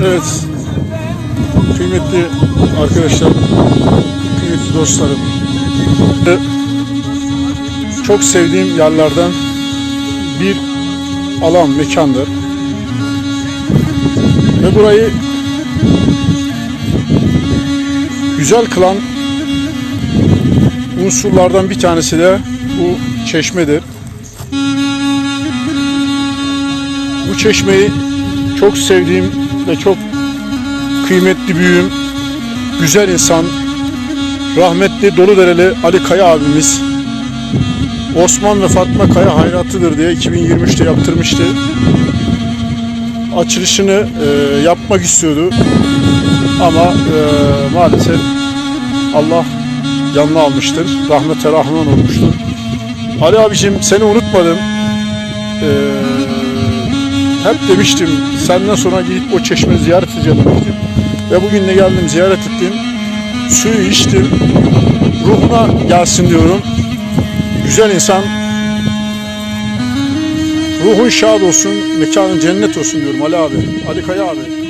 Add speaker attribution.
Speaker 1: Evet. Kıymetli arkadaşlar, kıymetli dostlarım. Çok sevdiğim yerlerden bir alan, mekandır. Ve burayı güzel kılan unsurlardan bir tanesi de bu çeşmedir. Bu çeşmeyi çok sevdiğim ve çok kıymetli büyüğüm, güzel insan, rahmetli Doludereli Ali Kaya abimiz Osman ve Fatma Kaya hayratıdır diye 2023'te yaptırmıştı. Açılışını e, yapmak istiyordu ama e, maalesef Allah yanına almıştır. Rahmete rahman olmuştur. Ali abicim seni unutmadım. E, hep demiştim senden sonra gidip o çeşmeyi ziyaret edeceğim demiştim. Ve bugün de geldim ziyaret ettim. Suyu içtim. Ruhuna gelsin diyorum. Güzel insan. Ruhun şad olsun, mekanın cennet olsun diyorum Ali abi. Ali Kaya abi.